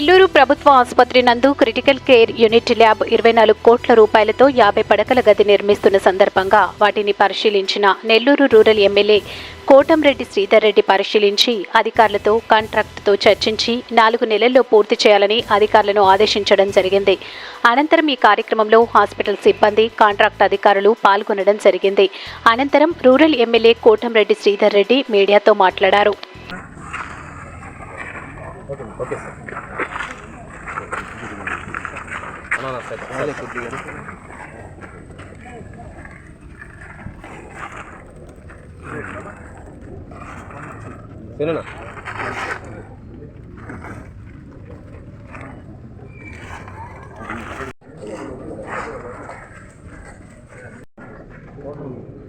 నెల్లూరు ప్రభుత్వ ఆసుపత్రి నందు క్రిటికల్ కేర్ యూనిట్ ల్యాబ్ ఇరవై నాలుగు కోట్ల రూపాయలతో యాభై పడకల గది నిర్మిస్తున్న సందర్భంగా వాటిని పరిశీలించిన నెల్లూరు రూరల్ ఎమ్మెల్యే కోటంరెడ్డి శ్రీధర్ రెడ్డి పరిశీలించి అధికారులతో కాంట్రాక్టుతో చర్చించి నాలుగు నెలల్లో పూర్తి చేయాలని అధికారులను ఆదేశించడం జరిగింది. అనంతరం ఈ కార్యక్రమంలో హాస్పిటల్ సిబ్బంది కాంట్రాక్ట్ అధికారులు పాల్గొనడం జరిగింది. అనంతరం రూరల్ ఎమ్మెల్యే కోటంరెడ్డి శ్రీధర్ రెడ్డి మీడియాతో మాట్లాడారు. Okay okay sir. அண்ணா சார் சார். சொல்லுண்ணா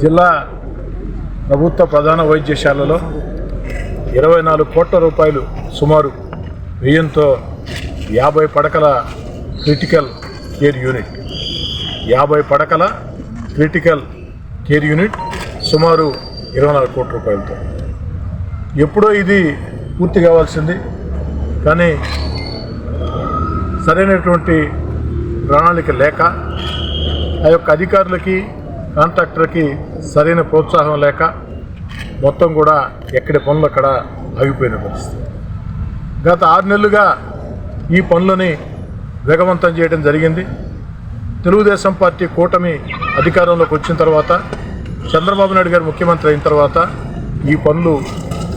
జిల్లా ప్రభుత్వ ప్రధాన వైద్యశాలలో ఇరవై నాలుగు కోట్ల రూపాయలు సుమారు వ్యయంతో యాభై పడకల క్రిటికల్ కేర్ యూనిట్. యాభై పడకల క్రిటికల్ కేర్ యూనిట్ సుమారు ఇరవై నాలుగు కోట్ల రూపాయలతో. ఎప్పుడో ఇది పూర్తి కావాల్సింది కానీ సరైనటువంటి ప్రణాళిక లేక ఆ యొక్క అధికారులకి కాంట్రాక్టర్కి సరైన ప్రోత్సాహం లేక మొత్తం కూడా ఎక్కడి పనులు అక్కడ ఆగిపోయిన పరిస్థితి. గత ఆరు నెలలుగా ఈ పనులని వేగవంతం చేయడం జరిగింది. తెలుగుదేశం పార్టీ కూటమి అధికారంలోకి వచ్చిన తర్వాత చంద్రబాబు నాయుడు గారు ముఖ్యమంత్రి అయిన తర్వాత ఈ పనులు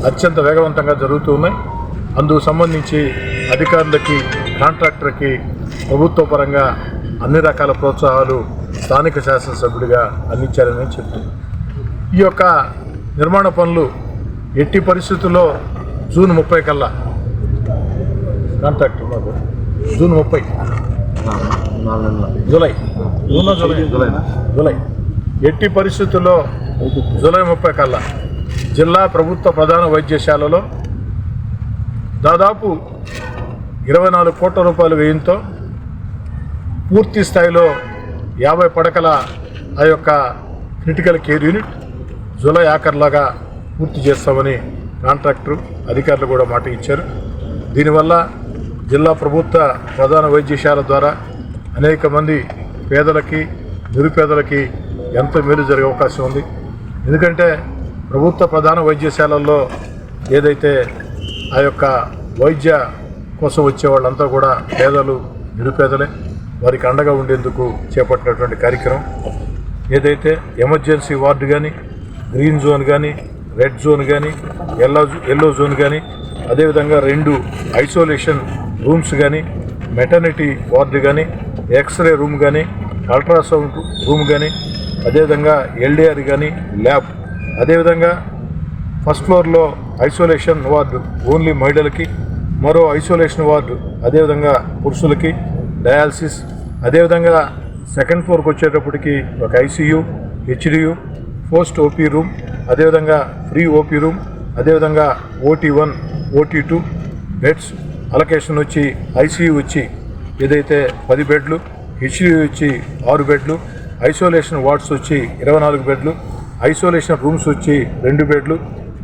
అత్యంత వేగవంతంగా జరుగుతూ ఉన్నాయి. అందుకు సంబంధించి అధికారులకి కాంట్రాక్టర్కి ప్రభుత్వ పరంగా అన్ని రకాల ప్రోత్సాహాలు స్థానిక శాసనసభ్యుడిగా అందించారని చెప్తుంది ఈ యొక్క నిర్మాణ పనులు ఎట్టి పరిస్థితుల్లో జూన్ ముప్పై కల్లా. కాంట్రాక్ట్ మాకు. జూన్ ముప్పై. July. June July July. July. ఎట్టి పరిస్థితుల్లో జూలై ముప్పై కల్లా జిల్లా ప్రభుత్వ ప్రధాన వైద్యశాలలో దాదాపు ఇరవై నాలుగు కోట్ల రూపాయల వ్యయంతో పూర్తి స్థాయిలో యాభై పడకల ఆ యొక్క క్రిటికల్ కేర్ యూనిట్ జూలై ఆఖర్లాగా పూర్తి చేస్తామని కాంట్రాక్టర్ అధికారులు కూడా మాట ఇచ్చారు. దీనివల్ల జిల్లా ప్రభుత్వ ప్రధాన వైద్యశాల ద్వారా అనేక మంది పేదలకి నిరుపేదలకి ఎంతో మేలు జరిగే అవకాశం ఉంది. ఎందుకంటే ప్రభుత్వ ప్రధాన వైద్యశాలల్లో ఏదైతే ఆ యొక్క వైద్య కోసం వచ్చే వాళ్ళంతా కూడా పేదలు నిరుపేదలే. వారికి అండగా ఉండేందుకు చేపట్టినటువంటి కార్యక్రమం. ఏదైతే ఎమర్జెన్సీ వార్డు కానీ గ్రీన్ జోన్ కానీ రెడ్ జోన్ కానీ ఎల్లో ఎల్లో జోన్ కానీ అదేవిధంగా రెండు ఐసోలేషన్ రూమ్స్ కానీ మెటర్నిటీ వార్డు కానీ ఎక్స్రే రూమ్ కానీ అల్ట్రాసౌండ్ రూమ్ కానీ అదేవిధంగా ఎల్డిఆర్ కానీ ల్యాబ్. అదేవిధంగా ఫస్ట్ ఫ్లోర్లో ఐసోలేషన్ వార్డు ఓన్లీ మహిళలకి మరో ఐసోలేషన్ వార్డు అదేవిధంగా పురుషులకి డయాలసిస్ అదేవిధంగా సెకండ్ ఫ్లోర్కి వచ్చేటప్పటికి ఒక ICU HDU post OP room అదేవిధంగా ఫ్రీ ఓపీ రూమ్ అదేవిధంగా OT one OT two beds allocation వచ్చి ఐసీయూ వచ్చి ఏదైతే పది బెడ్లు హెచ్డియు వచ్చి ఆరు బెడ్లు ఐసోలేషన్ వార్డ్స్ వచ్చి ఇరవై నాలుగు బెడ్లు ఐసోలేషన్ రూమ్స్ వచ్చి రెండు బెడ్లు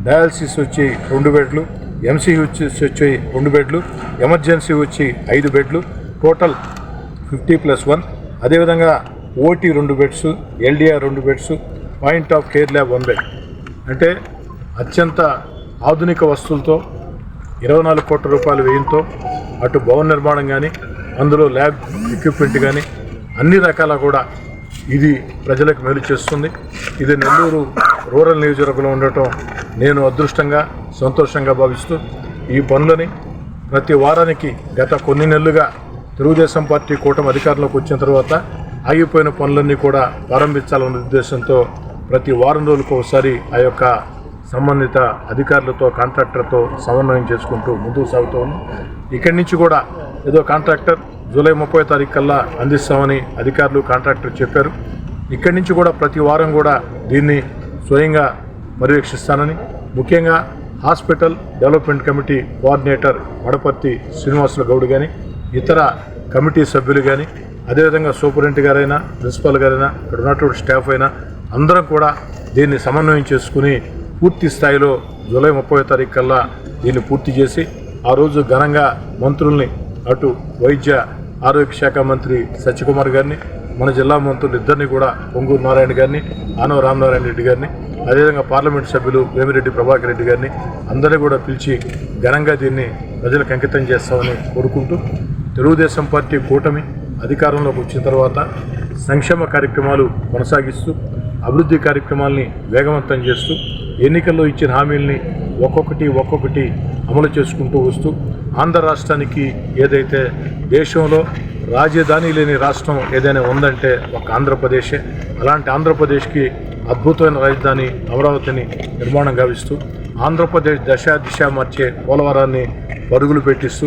డయాలసిస్ వచ్చి రెండు బెడ్లు ఎంసీ వచ్చి వచ్చి రెండు బెడ్లు ఎమర్జెన్సీ వచ్చి ఐదు బెడ్లు టోటల్ ఫిఫ్టీ ప్లస్ వన్. అదేవిధంగా ఓటీ రెండు బెడ్స్ ఎల్డిఆర్ రెండు beds point of care lab one bed. అంటే అత్యంత ఆధునిక వస్తువులతో ఇరవై నాలుగు కోట్ల రూపాయల వ్యయంతో అటు భవన నిర్మాణం కానీ అందులో ల్యాబ్ ఎక్విప్మెంట్ కానీ అన్ని రకాల కూడా ఇది ప్రజలకు మేలు చేస్తుంది. ఇది నెల్లూరు రూరల్ నియోజకవర్గంలో ఉండటం నేను అదృష్టంగా సంతోషంగా భావిస్తూ ఈ పనులని ప్రతి వారానికి గత కొన్ని నెలలుగా తెలుగుదేశం పార్టీ కూటమి అధికారంలోకి వచ్చిన తర్వాత ఆగిపోయిన పనులన్నీ కూడా ప్రారంభించాలన్న ఉద్దేశంతో ప్రతి వారం రోజులకు ఒకసారి ఆ యొక్క సంబంధిత అధికారులతో కాంట్రాక్టర్తో సమన్వయం చేసుకుంటూ ముందుకు సాగుతూ ఉన్నాం. ఇక్కడి నుంచి కూడా ఏదో కాంట్రాక్టర్ జూలై ముప్పై తారీఖు కల్లా అందిస్తామని అధికారులు కాంట్రాక్టర్ చెప్పారు. ఇక్కడి నుంచి కూడా ప్రతి వారం కూడా దీన్ని స్వయంగా పర్యవేక్షిస్తానని ముఖ్యంగా hospital development committee coordinator Vadaparthi శ్రీనివాసుల గౌడ్ కానీ ఇతర కమిటీ సభ్యులు కానీ అదేవిధంగా సూపరింట్ గారైనా ప్రిన్సిపాల్ గారైనా ఇక్కడ ఉన్నటువంటి స్టాఫ్ అయినా అందరం కూడా దీన్ని సమన్వయం చేసుకుని పూర్తి స్థాయిలో జూలై ముప్పై తారీఖు కల్లా దీన్ని పూర్తి చేసి ఆ రోజు ఘనంగా మంత్రుల్ని అటు వైద్య ఆరోగ్య శాఖ మంత్రి సత్యకుమార్ గారిని మన జిల్లా మంత్రులు ఇద్దరిని కూడా పొంగూరు నారాయణ గారిని ఆనవ రామనారాయణ రెడ్డి గారిని అదేవిధంగా పార్లమెంట్ సభ్యులు వేమిరెడ్డి ప్రభాకర్ రెడ్డి గారిని అందరినీ కూడా పిలిచి ఘనంగా దీన్ని ప్రజలకు అంకితం చేస్తామని కోరుకుంటూ తెలుగుదేశం పార్టీ కూటమి అధికారంలోకి వచ్చిన తర్వాత సంక్షేమ కార్యక్రమాలు కొనసాగిస్తూ అభివృద్ధి కార్యక్రమాల్ని వేగవంతం చేస్తూ ఎన్నికల్లో ఇచ్చిన హామీల్ని ఒక్కొక్కటి ఒక్కొక్కటి అమలు చేసుకుంటూ వస్తూ ఆంధ్ర రాష్ట్రానికి ఏదైతే దేశంలో రాజధాని లేని రాష్ట్రం ఏదైనా ఉందంటే ఒక ఆంధ్రప్రదేశే. అలాంటి ఆంధ్రప్రదేశ్కి అద్భుతమైన రాజధాని అమరావతిని నిర్మాణం గావిస్తూ ఆంధ్రప్రదేశ్ దశ దిశ మార్చే పోలవరాన్ని పరుగులు పెట్టిస్తూ